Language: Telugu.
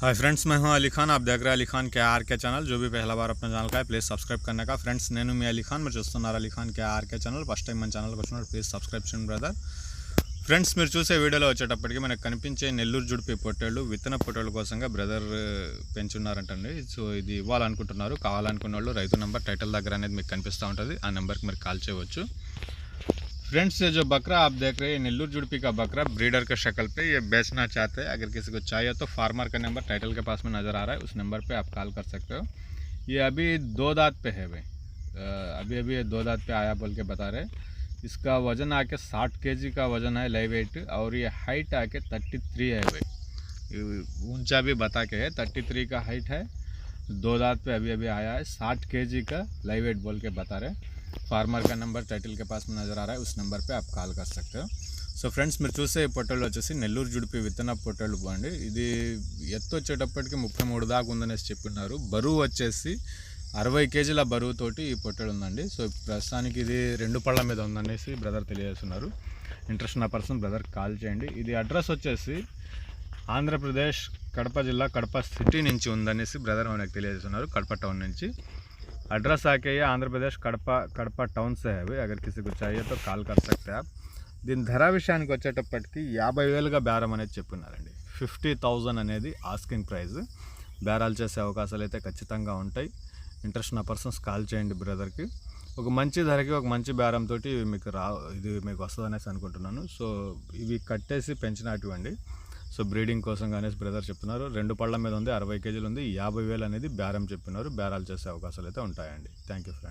हाय फ्रेंड्स मैं हूं अली खान आप देख रहे हैं अली खान के आर के चैनल जो भी पहला बार अपना ఛానల్ का है ప్లీజ్ సబ్స్క్రైబ్ करने का ఫ్రెండ్స్ నేను మీ అలీ ఖాన్ మీరు చూస్తున్నారు Ali Khan K RK channel first time మన ఛానల్కి వచ్చినప్పుడు ప్లీజ్ సబ్స్క్రైబ్ చేయండి బ్రదర్ ఫ్రెండ్స్ మీరు చూసే వీడియోలో వచ్చేటప్పటికి మనకు కనిపించే నెల్లూరు జుడిపి పొట్టేళ్ళు విత్తన పొట్టేళ్ళ కోసంగా బ్రదర్ పెంచున్నారంటండి సో ఇది ఇవ్వాలనుకుంటున్నారు కావాలనుకున్న వాళ్ళు రైతు నెంబర్ టైటిల్ దగ్గర అనేది మీకు కనిపిస్తూ ఉంటుంది ఆ నెంబర్కి మీరు కాల్ చేయవచ్చు फ्रेंड्स, ये जो बकरा आप देख रहे हैं, ये नेल्लूर जुड़पी का बकरा, ब्रीडर के शक्ल पे ये बेचना चाहते हैं। अगर किसी को चाहिए तो फार्मर का नंबर टाइटल के पास में नज़र आ रहा है, उस नंबर पे आप कॉल कर सकते हो। ये अभी दो दांत पे है भाई। अभी अभी ये दो दांत पे आया बोल के बता रहे इसका वज़न आके साठ के का वज़न है लाइव वेट और ये हाइट आके थर्टी थ्री है भाई। ऊँचा भी बता के है थर्टी थ्री का हाइट है। दो दांत पे अभी अभी आया है, साठ के का लाइव वेट बोल के बता रहे फार्मर का नंबर टाइटिल के पास में नज़र आ रहा है उस नंबर पे आप కాల్ कर सकते हो సో ఫ్రెండ్స్ మీరు చూసే ఈ పొట్టలు వచ్చేసి నెల్లూరు జుడిపి విత్తన పొట్టలు అండి ఇది ఎత్తు వచ్చేటప్పటికి ముప్పై మూడు దాకా ఉందనేసి చెప్పినారు బరువు వచ్చేసి అరవై కేజీల బరువుతోటి ఈ పొట్టలు ఉందండి సో ప్రస్తుతానికి ఇది రెండు పళ్ళ మీద ఉందనేసి బ్రదర్ తెలియజేస్తున్నారు ఇంట్రెస్ట్ ఉన్న పర్సన్ బ్రదర్ కాల్ చేయండి ఇది అడ్రస్ వచ్చేసి ఆంధ్రప్రదేశ్ కడప జిల్లా కడప సిటీ నుంచి ఉందనేసి బ్రదర్ మనకు తెలియజేస్తున్నారు కడప టౌన్ నుంచి एड्रेस आके ये आंध्र प्रदेश కడప కడప టౌన్ సే है भाई अगर किसी को चाहिए तो కాల్ कर सकते हैं आप దీని ధర విషయానికి వచ్చేటప్పటికి యాభై వేలుగా బేరం అనేది చెప్పున్నారండి ఫిఫ్టీ థౌజండ్ అనేది ఆస్కింగ్ ప్రైస్ బేరాలు చేసే అవకాశాలు అయితే ఖచ్చితంగా ఉంటాయి ఇంట్రెస్ట్ ఉన్న పర్సన్స్ కాల్ చేయండి బ్రదర్కి ఒక మంచి ధరకి ఒక మంచి బేరంతో మీకు రా ఇది మీకు వస్తుంది అనేసి అనుకుంటున్నాను సో ఇవి కట్టేసి పెంచినటువంటి సో బ్రీడింగ్ కోసం కానీ బ్రదర్ చెప్తున్నారు. రెండు పళ్ళ మీద ఉంది అరవై కేజీలు ఉంది యాభై వేలు అనేది బేరం చెప్పినారు. బేరాలు చేసే అవకాశాలు అయితే ఉంటాయండి. Thank you friend.